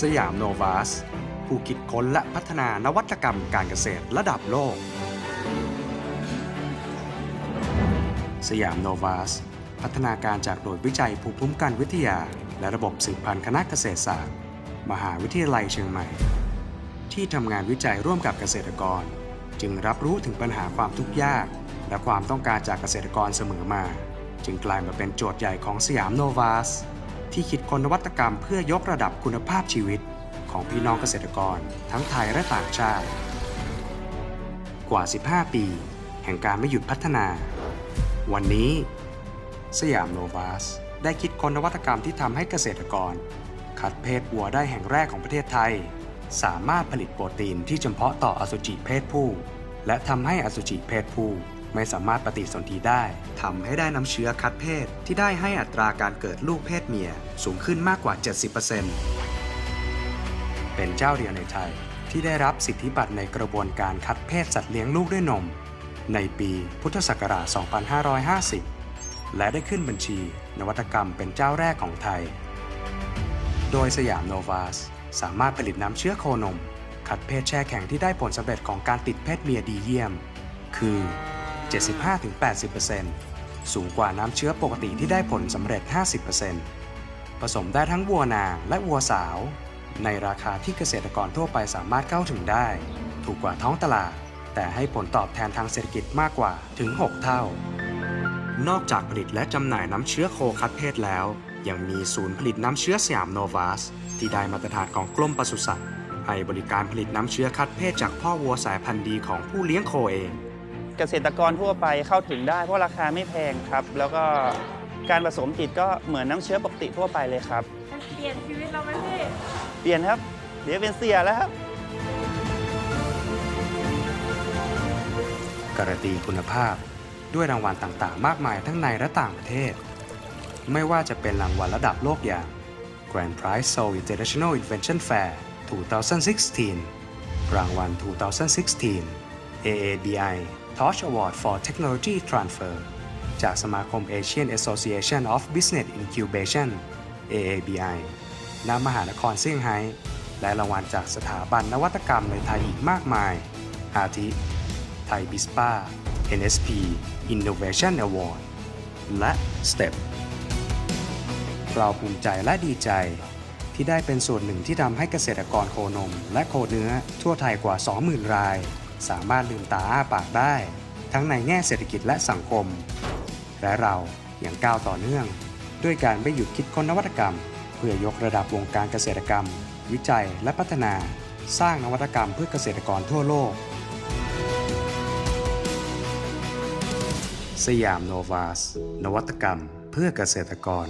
สยามโนวาส ผู้คิดค้นและพัฒนานวัตกรรมการเกษตรระดับโลก สยามโนวาส พัฒนาการจากหน่วยวิจัยภูมิคุ้มกันวิทยา และระบบสืบพันธุ์คณะเกษตรศาสตร์ มหาวิทยาลัยเชียงใหม่ ที่ทำงานวิจัยร่วมกับเกษตรกร จึงรับรู้ถึงปัญหาความทุกข์ยาก และความต้องการจากเกษตรกรเสมอมา จึงกลายมาเป็นโจทย์ใหญ่ของสยามโนวาส ที่คิดค้นนวัตกรรมเพื่อยกระดับคุณภาพชีวิต ของพี่น้องเกษตรกร ทั้งไทยและต่างชาติ กว่า 15 ปี แห่งการไม่หยุดพัฒนา วันนี้ สยามโนวาสได้คิดค้นนวัตกรรมที่ทำให้เกษตรกร คัดเพศวัวได้แห่งแรกของประเทศไทย สามารถผลิตโปรตีนที่เฉพาะต่ออสุจิเพศผู้ และทำให้อสุจิเพศผู้ ไม่สามารถปฏิสนธิได้ทำให้ได้น้ำเชื้อคัดเพศ ที่ได้ให้อัตราการเกิดลูกเพศเมียสูงขึ้นมากกว่า 70%เป็นเจ้าเดียวในไทยที่ได้รับสิทธิบัตรในกระบวนการคัดเพศสัตว์เลี้ยงลูกด้วยนม ในปีพุทธศักราช 2550 และได้ขึ้นบัญชี นวัตกรรมเป็นเจ้าแรกของไทย โดยสยามโนวาสสามารถผลิตน้ำเชื้อโคนม คัดเพศแช่แข็งที่ได้ผลสำเร็จของการติดเพศเมียดีเยี่ยม คือ 75-80%สูงกว่าน้ำเชื้อปกติที่ได้ผลสำเร็จ 50%ผสมได้ทั้งวัวนาและวัวสาว ในราคาที่เกษตรกรทั่วไปสามารถเข้าถึงได้ ถูกกว่าท้องตลาด แต่ให้ผลตอบแทนทางเศรษฐกิจมากกว่าถึง 6 เท่า นอกจากผลิตและจำหน่ายน้ำเชื้อโคคัดเพศแล้ว ยังมีศูนย์ผลิตน้ำเชื้อสยามโนวาสที่ได้มาตรฐานของกรมปศุสัตว์ให้บริการผลิตน้ำเชื้อคัดเพศจากพ่อวัวสายพันธุ์ดีของผู้เลี้ยงโคเอง เกษตรกรทั่วไปเข้าถึงได้ เพราะราคาไม่แพงครับ แล้วก็การผสมติดก็เหมือนน้ำเชื้อปกติทั่วไปเลยครับ มันเปลี่ยนชีวิตเราไหมพี่เปลี่ยนครับ เดี๋ยวเป็นเสียแล้วครับ การันตีคุณภาพด้วยรางวัลต่างๆ มากมายทั้งในและต่างประเทศ ไม่ว่าจะเป็นรางวัลระดับโลกอย่าง Grand Prize Seoul International Invention Fair 2016 รางวัล 2016 AABI Torch Award for Technology Transfer จากสมาคม Asian Association of Business Incubation AABI ณ มหานครเซี่ยงไฮ้ และรางวัลจากสถาบันนวัตกรรมในไทยอีกมากมาย อาทิ ไทยบิสปา NSP Innovation Award และ STEP เราภูมิใจและดีใจ ที่ได้เป็นส่วนหนึ่งที่ทำให้เกษตรกรโคนม และโคเนื้อทั่วไทยกว่า 20,000 ราย สามารถลืมตาอ้าปากได้ ทั้งในแง่เศรษฐกิจและสังคม และเราอย่างก้าวต่อเนื่อง ด้วยการไม่หยุดคิดค้นนวัตกรรม เพื่อยกระดับวงการเกษตรกรรม วิจัยและพัฒนา สร้างนวัตกรรมเพื่อเกษตรกรทั่วโลก สยามโนวาส นวัตกรรมเพื่อเกษตรกร